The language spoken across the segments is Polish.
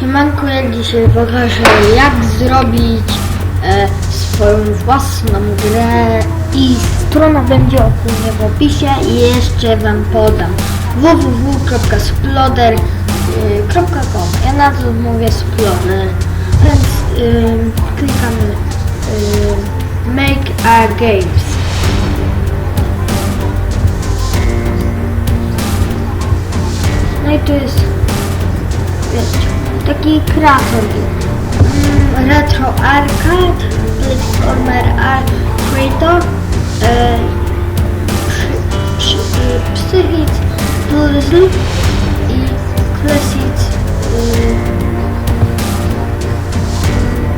Siemanko, ja dzisiaj pokażę jak zrobić e, swoją własną grę i strona będzie ogólnie w opisie i jeszcze wam podam. www.sploder.com Ja na to mówię Sploder, więc ym, klikamy ym, Make a Games. No i tu jest taki kreator. Mm, retro arcade, platformer creator, e, przy, e, puzzle i classic, e,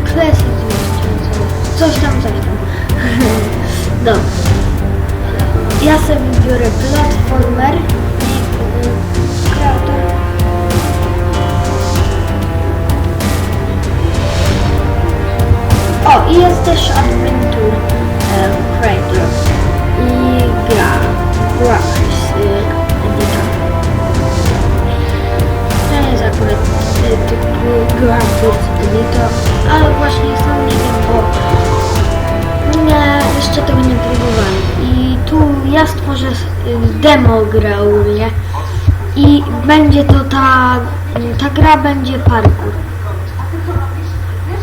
classic coś tam, coś tam. Dobra. Ja sobie biorę platformer O, i jest też Adventure um, Creator i gra Graphics y, Editor. To jest akurat y, typu Graphics Editor, ale właśnie sam nie wiem, bo nie, jeszcze tego nie próbowałem. I tu ja stworzę y, demo grę ogólnie i będzie to ta, ta gra będzie parkour.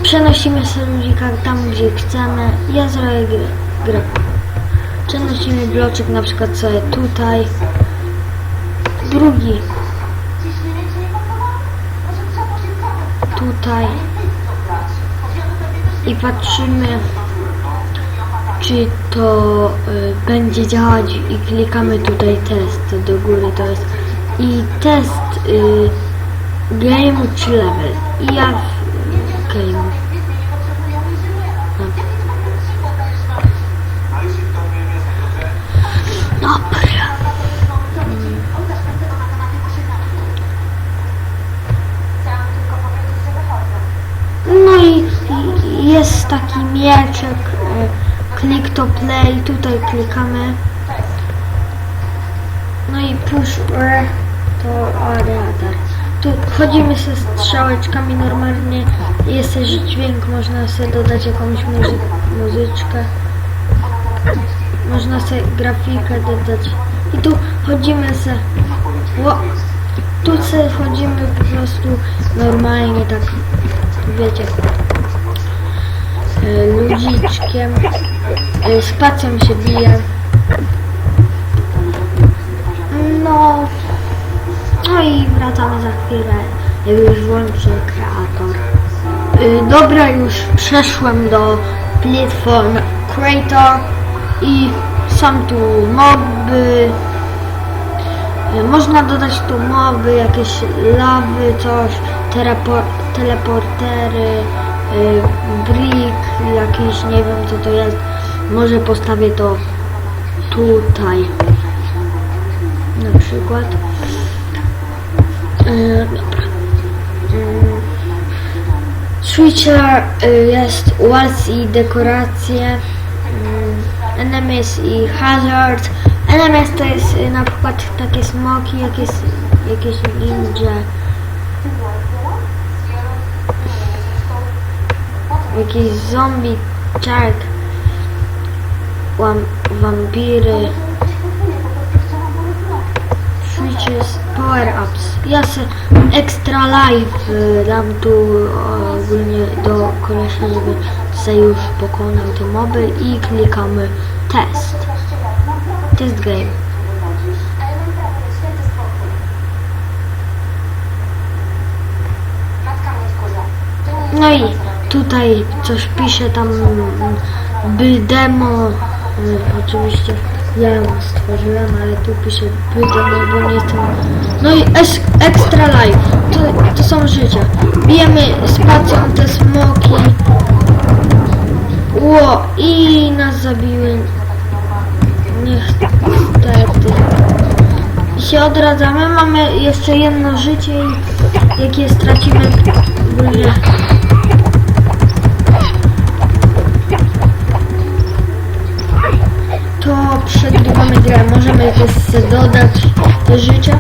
Przenosimy ludzika tam, gdzie chcemy. Ja zrobię grę. grę. Przenosimy bloczek na przykład sobie tutaj. Drugi. Tutaj. I patrzymy, czy to y, będzie działać i klikamy tutaj test do góry to jest i test y, game czy level i ja game Dobra. No i, jest taki mieczek, e, click to play, tutaj klikamy. No i push R to radar. Tu wchodzimy ze strzałeczkami normalnie, jest też dźwięk, można sobie dodać jakąś muzy muzyczkę. Można sobie grafikę dodać. I tu chodzimy se. Tu sobie wchodzimy po prostu normalnie tak, wiecie, e, ludziczkiem. E, Spacją się bije. No, no i wracamy za chwilę, jak już włączy kreator. Y, Dobra, już przeszłem do platform creator i są tu moby. Y, Można dodać tu moby, jakieś lawy, coś, telepo- teleportery, y, brick, jakiś, nie wiem co to jest. Może postawię to tutaj. Na przykład. Dobra. Switcher y, jest walls i dekoracje. Mm, Enemies i hazard. Enemies to jest y, na przykład takie smoki, jakieś, jakieś ninja. Jakiś zombie, czark. Wam, wampiry. Switches, power-ups. Ja se extra life y, dam tu ogólnie do kolesia, żeby se już pokonał te moby i klikamy test. Test game. No i tutaj coś pisze tam by demo. y, Oczywiście ja ją stworzyłem, ale tu pisze by demo, bo nie jestem. No i es, extra life. To, to są życia. Bijemy spacją te smoki. Ło, i nas zabiły. Niestety. I się odradzamy. Mamy jeszcze jedno życie i jak je stracimy ogólnie to przegrywamy grę. Możemy sobie dodać te życia.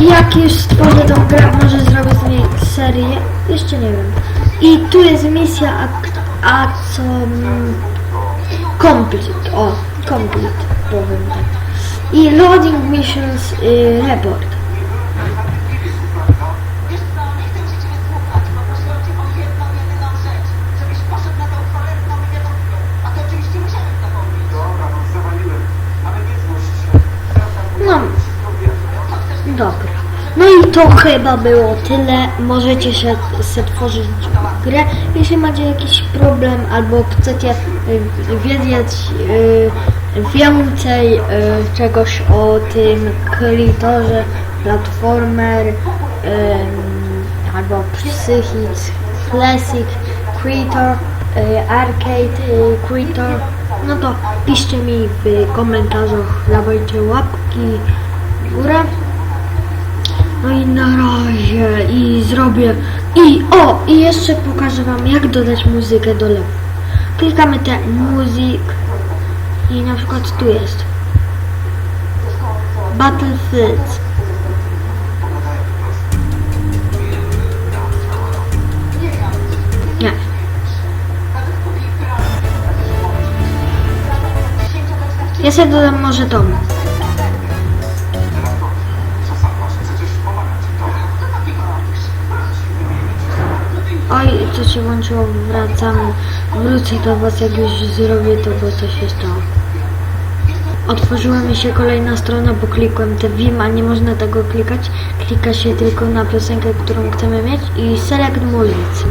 I jak już stworzę tą grę, może zrobię z niej serię, jeszcze nie wiem. I tu jest misja, a, a co... mm, Complete, o, complete, powiem tak. I loading missions y, report. Dobra. No i to chyba było tyle. Możecie się, se tworzyć grę. Jeśli macie jakiś problem albo chcecie y, wiedzieć y, więcej y, czegoś o tym klitorze, platformer albo psychic, classic, creator, arcade, creator, no to piszcie mi w komentarzach, dawajcie łapki w. No i na razie i zrobię i o i jeszcze pokażę wam jak dodać muzykę do lewa. Klikamy te muzyk i na przykład tu jest Battlefield. Nie. Ja sobie dodam może tą. Co się włączyło, wracamy. Wrócę do was, jak już zrobię to, bo to się stało. Otworzyła mi się kolejna strona, bo klikłem te Vim, a nie można tego klikać. Klika się tylko na piosenkę, którą chcemy mieć i select music.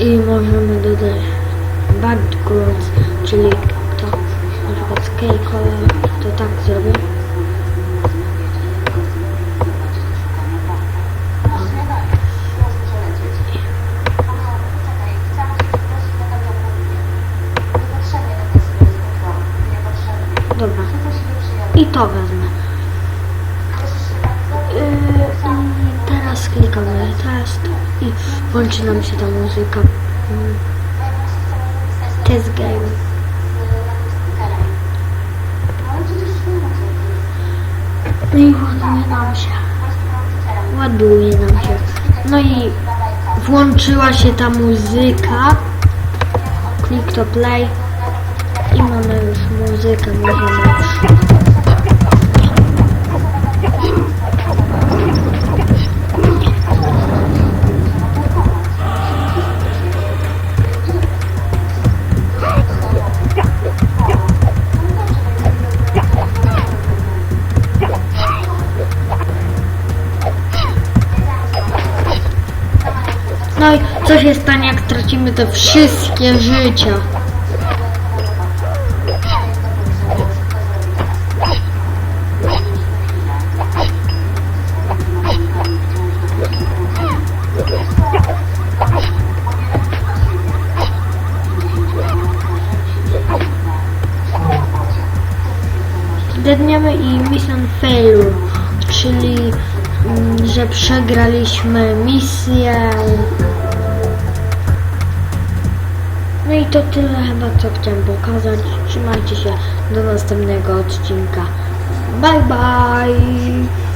I możemy dodać background, czyli to na przykład sky color, to tak zrobię. Dobra. I to wezmę. Włączy nam się ta muzyka. Mm. Test game. No i ładuje nam się. Ładuje nam się. No i włączyła się ta muzyka. Klik to play. I mamy już muzykę, możemy już. No i co się stanie, jak stracimy te wszystkie życia? Że przegraliśmy misję. No i to tyle chyba co chciałem pokazać. Trzymajcie się do następnego odcinka. Bye bye!